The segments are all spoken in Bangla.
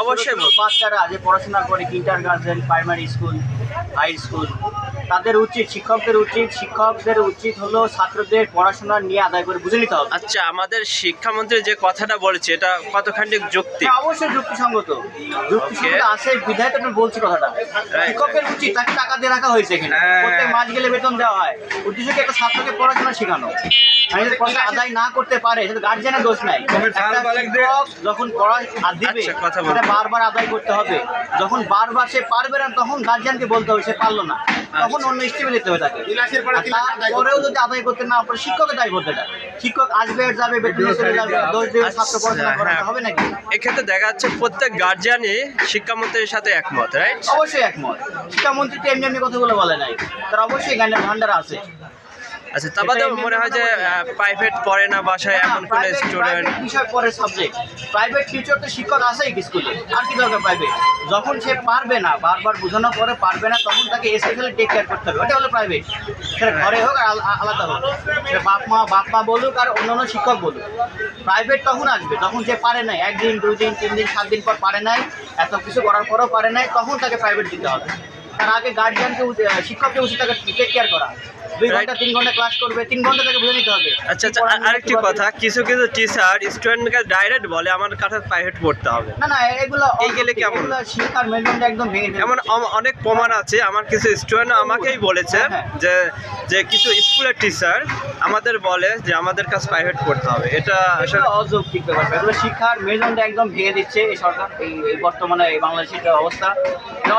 অবশ্যই বাচ্চারা যে পড়াশোনা করে kindergarten primary school high school তাদের উচিত শিক্ষকদের উচিত শিক্ষকদের উচিত হলো ছাত্রদের পড়াশোনা নিয়ে আদায় করে বুঝে নিতে হবে। আচ্ছা আমাদের শিক্ষামন্ত্রী যে কথাটা বলেছে এটা কতখানি যুক্তি? অবশ্যই যুক্তিসঙ্গত। যুক্তিসঙ্গত আছে বিধায় তো আমি বলছি কথাটা। শিক্ষকের উচিত তাকে টাকা দিয়ে রাখা হয়েছে এখানে। হ্যাঁ। প্রত্যেক মাস গেলে বেতন দেওয়া হয়। উদ্দেশ্য কি একটা ছাত্রকে পড়াশোনা শেখানো? পড়াশোনা আদায় না করতে পারে সেটা গার্জেনের দোষ নাই। যখন পড়া দিবে আচ্ছা। সেটা বারবার আদায় করতে হবে। যখন বারবার সে পারবে না তখন গার্জিয়ানকে বলতে হবে সে পারল না। তখন অন্য স্টেপে যেতে হবে তাকে। পরেও তারপরেও যদি আদায় করতে না পারে শিক্ষকের দায় করতে শিক্ষক আসবে যাবে বেতন চলে যাবে দোষ দেবে ছাত্র পড়াশোনা করা করাতে হ্যাঁ। হবে নাকি? এক্ষেত্রে দেখা যাচ্ছে প্রত্যেক গার্জিয়ানই শিক্ষামন্ত্রীর সাথে একমত রাইট অবশ্যই একমত। শিক্ষামন্ত্রী তো এমনি এমনি কথাগুলো বলে নাই। তার অবশ্যই গানের ভান্ডার আছে। আচ্ছা তা এটা মনে হয় যে প্রাইভেট পড়ে না বাসায় এমন কোনো স্টুডেন্ট বিষয় পরে সাবজেক্ট প্রাইভেট টিচার তো শিক্ষক আছেই স্কুলে আর কি দরকার প্রাইভেট যখন সে পারবে না বারবার বোঝানোর পরে পারবে না তখন তাকে স্পেশালি টেক কেয়ার করতে হবে। ওটা হলো প্রাইভেট সেটা ঘরে হোক আর আল- আলাদা হোক। সেটা বাপ মা বাপ মা বলুক আর অন্যান্য শিক্ষক বলুক। প্রাইভেট তখন আসবে। তখন সে পারে নাই একদিন দুই দিন তিন দিন সাত দিন পর পারে নাই এত কিছু করার পরেও পারে নাই তখন তাকে প্রাইভেট দিতে হবে। তার আগে গার্জিয়ানকে শিক্ষককে উচিত তাকে টেক কেয়ার করা। দুই ঘণ্টা তিন ঘণ্টা ক্লাস করবে তিন ঘণ্টা তাকে বুঝে নিতে হবে। আচ্ছা আচ্ছা আরেকটি কথা কিছু কিছু টিচার স্টুডেন্টকে ডাইরেক্ট বলে আমার কাছে প্রাইভেট পড়তে হবে। না না এগুলো এই গেলে কেমন? শিক্ষার মেরুদণ্ড একদম ভেঙে এমন অনেক প্রমাণ আছে আমার কিছু স্টুডেন্ট আমাকেই বলেছে হ্যাঁ। যে যে কিছু স্কুলের টিচার আমাদের বলে যে আমাদের কাছে প্রাইভেট পড়তে হবে। এটা আসলে অযৌক্তিক ব্যাপার। এগুলো শিক্ষার মেরুদণ্ড একদম ভেঙে দিচ্ছে এই সরকার এই বর্তমানে এই বাংলাদেশের অবস্থা।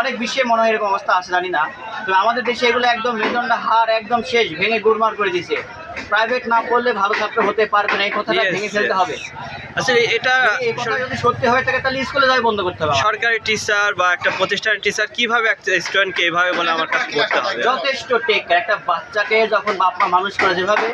অনেক বিশ্বে মনে হয় এরকম অবস্থা আছে জানি না। তো আমাদের দেশে এগুলো একদম মেরুদণ্ড হার একদম শেষ ভেঙে গুরমার করে দিয়েছে। প্রাইভেট না করলে ভালো ছাত্র হতে পারবে না এই কথাটা ভেঙে ফেলতে হবে। আসলে এটা যদি সত্যি হয়ে থাকে তাহলে স্কুলে যাই বন্ধ করতে হবে। সরকারি টিচার বা একটা প্রতিষ্ঠানের টিচার কীভাবে একটা স্টুডেন্টকে এভাবে বলে আমার কাছে হবে? যথেষ্ট টেক একটা বাচ্চাকে যখন বাপ মা মানুষ করে যেভাবে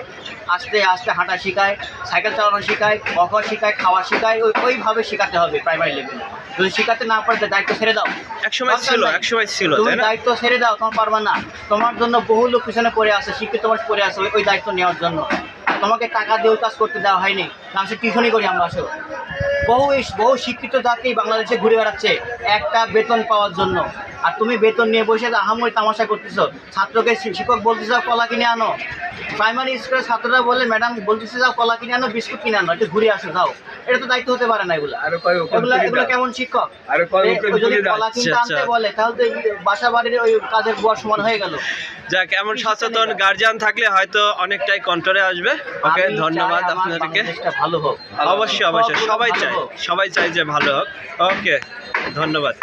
আস্তে আস্তে হাঁটা শেখায় সাইকেল চালানো শেখায় বকা শেখায় খাওয়া শেখায় ওই ওইভাবে শেখাতে হবে প্রাইমারি লেভেলে যদি শেখাতে না পারে দায়িত্ব ছেড়ে দাও। একসময় ছিল। একসময় ছিল তুমি দায়িত্ব ছেড়ে দাও তোমার পারবা না। তোমার জন্য বহু লোক পিছনে পড়ে আসে শিক্ষিত মানুষ পড়ে আছে ওই- ওই দায়িত্ব নেওয়ার জন্য। তোমাকে টাকা দিয়ে কাজ করতে দেওয়া হয়নি। না সে টিউশনই করি আমরা আসলে। বহু বহু শিক্ষিত জাতি বাংলাদেশে ঘুরে বেড়াচ্ছে একটা বেতন পাওয়ার জন্য। আর তুমি বেতন নিয়ে বসে আহামরি তামাশা করতেছো ছাত্রকে শিক্ষক বলতেছে যাও কলা কিনে আনো। প্রাইমারি স্কুলের ছাত্ররা বলে ম্যাডাম বলতেছে যাও কলা কিনে আনো বিস্কুট কিনে আনো একটু ঘুরে আসো যাও। এটা তো দায়িত্ব হতে পারে না এগুলা। আরও এগুলো এগুলো কেমন শিক্ষক? যদি কলা কিনতে আচ্ছা, আনতে আচ্ছা। বলে তাহলে তো বাসা বাড়ির ওই কাজের বুয়ার সমান হয়ে গেল। যাক এমন সচেতন গার্জিয়ান থাকলে হয়তো অনেকটাই কন্ট্রোলে আসবে। ওকে ধন্যবাদ আপনাদেরকে। ভালো হোক। অবশ্যই অবশ্যই সবাই চাই। সবাই চাই যে ভালো হোক। ওকে ধন্যবাদ।